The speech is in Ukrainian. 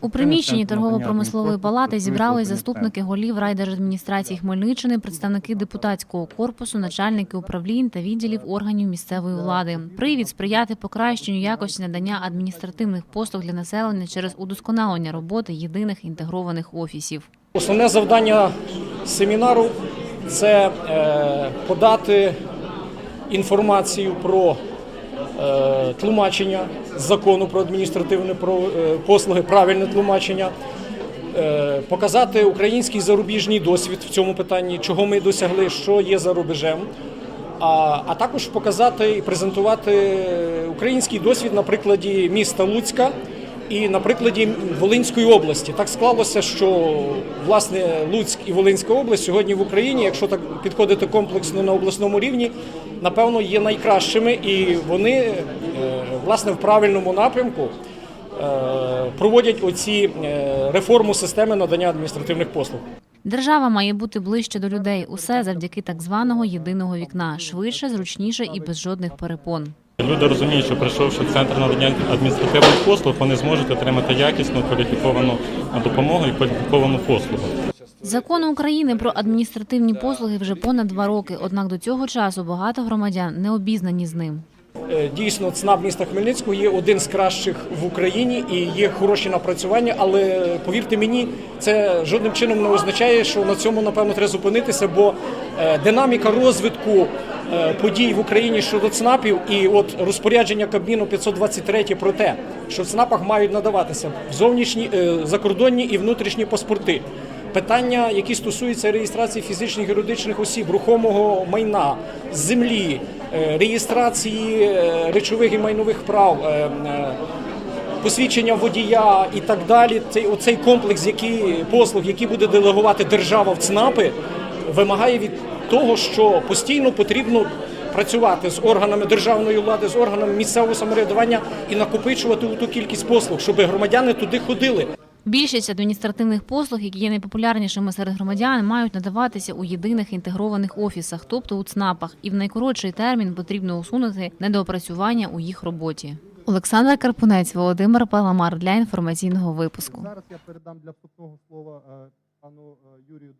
У приміщенні торгово-промислової палати зібрались заступники голів райдержадміністрації Хмельниччини, представники депутатського корпусу, начальники управлінь та відділів органів місцевої влади. Привід сприяти покращенню якості надання адміністративних послуг для населення через удосконалення роботи єдиних інтегрованих офісів. Основне завдання семінару це е, подати інформацію про тлумачення закону про адміністративні е, послуги, правильне тлумачення, е, показати український зарубіжний досвід в цьому питанні, чого ми досягли, що є за рубежем. А, а також показати і презентувати український досвід на прикладі міста Луцька і на прикладі Волинської області. Так склалося, що власне Луцьк і Волинська область сьогодні в Україні, якщо так підходити комплексно на обласному рівні, напевно, є найкращими, і вони е, власне в правильному напрямку е, проводять оці е, реформу системи надання адміністративних послуг. Держава має бути ближче до людей. Усе завдяки так званого єдиного вікна, швидше, зручніше і без жодних перепон. Люди розуміють, що прийшовши в центр надання адміністративних послуг, вони зможуть отримати якісну кваліфіковану допомогу і кваліфіковану послугу. Закону України про адміністративні послуги вже понад два роки. Однак до цього часу багато громадян не обізнані з ним. Е, Дійсно, ЦНАП міста Хмельницького є один з кращих в Україні і є хороші напрацювання. Але повірте мені, це жодним чином не означає, що на цьому напевно треба зупинитися, бо е, динаміка розвитку подій в Україні щодо ЦНАПів і от розпорядження Кабміну 523 про те, що в ЦНАПах мають надаватися зовнішні е, закордонні і внутрішні паспорти. Питання, які стосуються реєстрації фізичних і юридичних осіб, рухомого майна, землі, е, реєстрації е, речових і майнових прав, е, е, посвідчення водія і так далі. Цей оцей комплекс, які послуг, які буде делегувати держава в ЦНАПи, вимагає від того, що постійно потрібно працювати з органами державної влади, з органами місцевого самоврядування і накопичувати ту кількість послуг, щоб громадяни туди ходили. Більшість адміністративних послуг, які є найпопулярнішими серед громадян, мають надаватися у єдиних інтегрованих офісах, тобто у ЦНАПах, і в найкоротший термін потрібно усунути недоопрацювання у їх роботі. Олександр Карпунець, Володимир Паламар для інформаційного випуску. Зараз я передам для вступного слова е, пану е, Юрію